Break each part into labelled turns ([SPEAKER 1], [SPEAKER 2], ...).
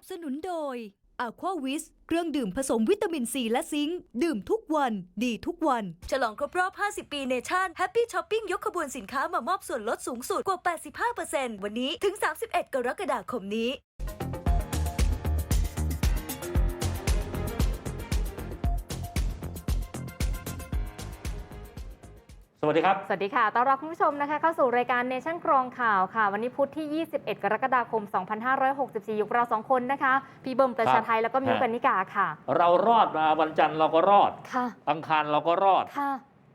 [SPEAKER 1] บสนุนโดย Aqua ว i s เครื่องดื่มผสมวิตามินซีและซิงค์ดื่มทุกวัน ดีทุกวัน ฉลองครบรอบ 50 ปีเนชั่นแฮปปี้ช้อปปิ้งยกขบวนสินค้ามามอบส่วนลดสูงสุดกว่า 85%วันนี้ถึง 31 กรกฎาคมนี้
[SPEAKER 2] สวัสดีครับ
[SPEAKER 3] สวัสดีค่ะ ต้อนรับคุณผู้ชมนะคะ เข้าสู่รายการเนชั่นกรองข่าวค่ะ วันนี้พุธที่ 21 กรกฎาคม 2564 อยู่กับเราสองคนนะคะ พี่เบิ้มประชาไทยแล้วก็มิว
[SPEAKER 2] ฮะ
[SPEAKER 3] กันนิกาค่ะ
[SPEAKER 2] เรารอดมาวันจันทร์เราก็รอด
[SPEAKER 3] ค่ะ
[SPEAKER 2] อังคารเราก็รอด
[SPEAKER 3] ค่ะ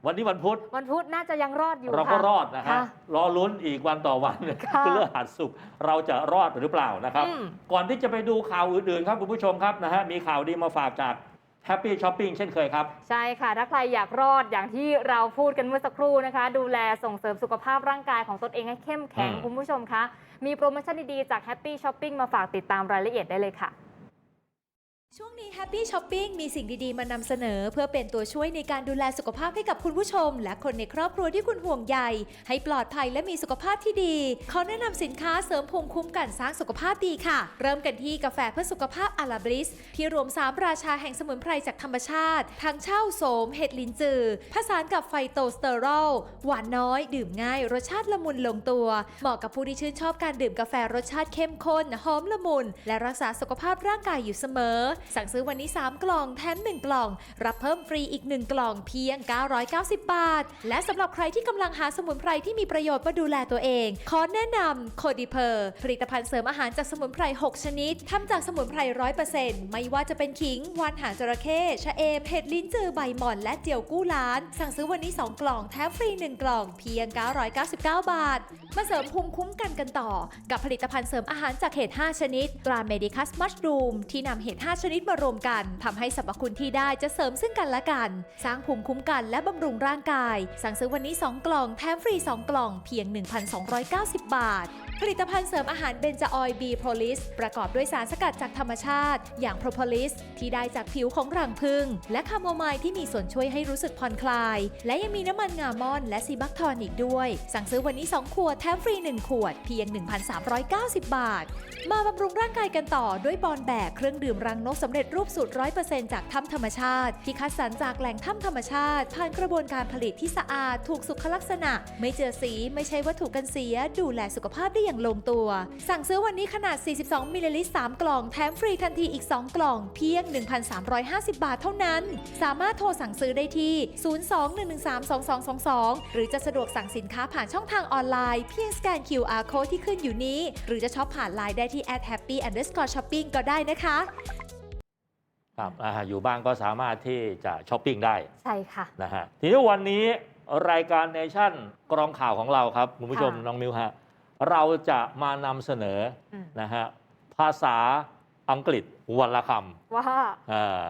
[SPEAKER 2] วันนี้วันพุธ
[SPEAKER 3] วันพุธน่าจะยังรอดอยู่
[SPEAKER 2] เราก็
[SPEAKER 3] ค่ะ
[SPEAKER 2] รอดนะฮะ
[SPEAKER 3] ค่ะ
[SPEAKER 2] รอลุ้นอีกวันต่อวัน
[SPEAKER 3] ค่ะ
[SPEAKER 2] เพื่อหัดสุขเราจะรอดหรือเปล่านะครับ
[SPEAKER 3] อืม
[SPEAKER 2] ก่อนที่จะไปดูข่าวอื่นๆครับคุณผู้ชมครับนะฮะ มีข่าวดีมาฝากจาก Happy Shopping เช่นเคยครับ
[SPEAKER 3] ใช่ค่ะ ถ้าใครอยากรอดอย่างที่เราพูดกันเมื่อสักครู่นะคะ ดูแลส่งเสริมสุขภาพร่างกายของตนเองให้เข้มแข็ง
[SPEAKER 2] อืม
[SPEAKER 3] คุณผู้ชมคะ มีโปรโมชั่นดีๆจาก Happy Shopping มาฝากติดตามรายละเอียดได้เลยค่ะ
[SPEAKER 4] ช่วงนี้ Happy Shopping มีสิ่งดีๆ มานำเสนอ เพื่อเป็นตัวช่วยในการดูแลสุขภาพให้กับคุณผู้ชม และคนในครอบครัวที่คุณห่วงใยให้ปลอดภัยและมีสุขภาพที่ดี ขอแนะนำสินค้าเสริมภูมิคุ้มกันสร้างสุขภาพดีค่ะ เริ่มกันที่กาแฟเพื่อสุขภาพอาราบริส ที่รวม 3 ราชาแห่งสมุนไพรจากธรรมชาติ ทั้งเช่าโสม เห็ดลินจือ ผสานกับไฟโตสเตอรอลหวานน้อย ดื่มง่าย รสชาติละมุนลงตัว เหมาะกับผู้ที่ชื่นชอบการดื่มกาแฟรสชาติเข้มข้นหอมละมุน และรักษาสุขภาพร่างกายอยู่เสมอสั่งซื้อวันนี้ 3 กล่องแถม1 กล่อง รับเพิ่มฟรีอีก 1 กล่องเพียง 990 บาท และสำหรับใครที่กำลังหาสมุนไพรที่มีประโยชน์มาดูแลตัวเอง ขอแนะนำโคดิเพอร์ผลิตภัณฑ์เสริมอาหารจากสมุนไพร 6 ชนิดทำจากสมุนไพร 100%ไม่ว่าจะเป็นขิงวานหางจระเข้ชะเอมเห็ดลิ้นจือใบหม่อนและเจียวกู้ล้าน สั่งซื้อวันนี้ 2 กล่องแถมฟรี 1 กล่องเพียง 999 บาท มาเสริมภูมิคุ้มกันกันต่อ กับผลิตภัณฑ์เสริมอาหารจากเห็ด5ชนิดตราเมดิคัสมัชรูมที่นำเห็ด5ชนิดมารวมกันทำให้สรรพคุณที่ได้จะเสริมซึ่งกันและกัน สร้างภูมิคุ้มกันและบำรุงร่างกาย สั่งซื้อวันนี้ 2 กล่องแถมฟรี 2 กล่องเพียง 1,290 บาท ผลิตภัณฑ์เสริมอาหารเบนจาออยบีโพลิสประกอบด้วยสารสกัดจากธรรมชาติ อย่างโพรโพลิส ที่ได้จากผิวของรังผึ้งและคาโมไมล์ที่มีส่วนช่วยให้รู้สึกผ่อนคลาย และยังมีน้ำมันงาม่อนและซีบัคทอนอีกด้วย สั่งซื้อวันนี้ 2 ขวดแถมฟรี 1 ขวด เพียง 1,390 บาท มาบำรุงร่างกายกันต่อด้วยบอลแบกเครื่องดื่มรังนกสำเร็จรูปสูตร100%จากถ้ำธรรมชาติ ที่คัดสรรจากแหล่งถ้ำธรรมชาติ ผ่านกระบวนการผลิตที่สะอาด ถูกสุขลักษณะ ไม่เจือสี ไม่ใช่วัตถุกันเสีย ดูแลสุขภาพได้อย่างลงตัว สั่งซื้อวันนี้ขนาด 42 มิลลิลิตร 3 กล่อง แถมฟรีทันทีอีก 2 กล่อง เพียง 1,350 บาทเท่านั้น สามารถโทรสั่งซื้อได้ที่ 02-113-2222 หรือจะสะดวกสั่งสินค้าผ่านช่องทางออนไลน์ เพียงสแกน QR code ที่ขึ้นอยู่นี้ หรือจะช็อปผ่านไลน์ได้ที่ @happy underscore shopping ก็ได้นะคะ
[SPEAKER 2] ครับอ่าอยู่บ้านก็สามารถที่จะช้อปปิ้งได้
[SPEAKER 3] ใช่ค่ะ
[SPEAKER 2] นะฮะทีนี้วันนี้รายการเนชั่นกรองข่าวของเราครับ คุณผู้ชม
[SPEAKER 3] ค่ะ
[SPEAKER 2] น้องมิวฮะ เราจะมานำเสนอ
[SPEAKER 3] อืม
[SPEAKER 2] นะฮะภาษาอังกฤษวันละคำ
[SPEAKER 3] ว่า
[SPEAKER 2] อ่า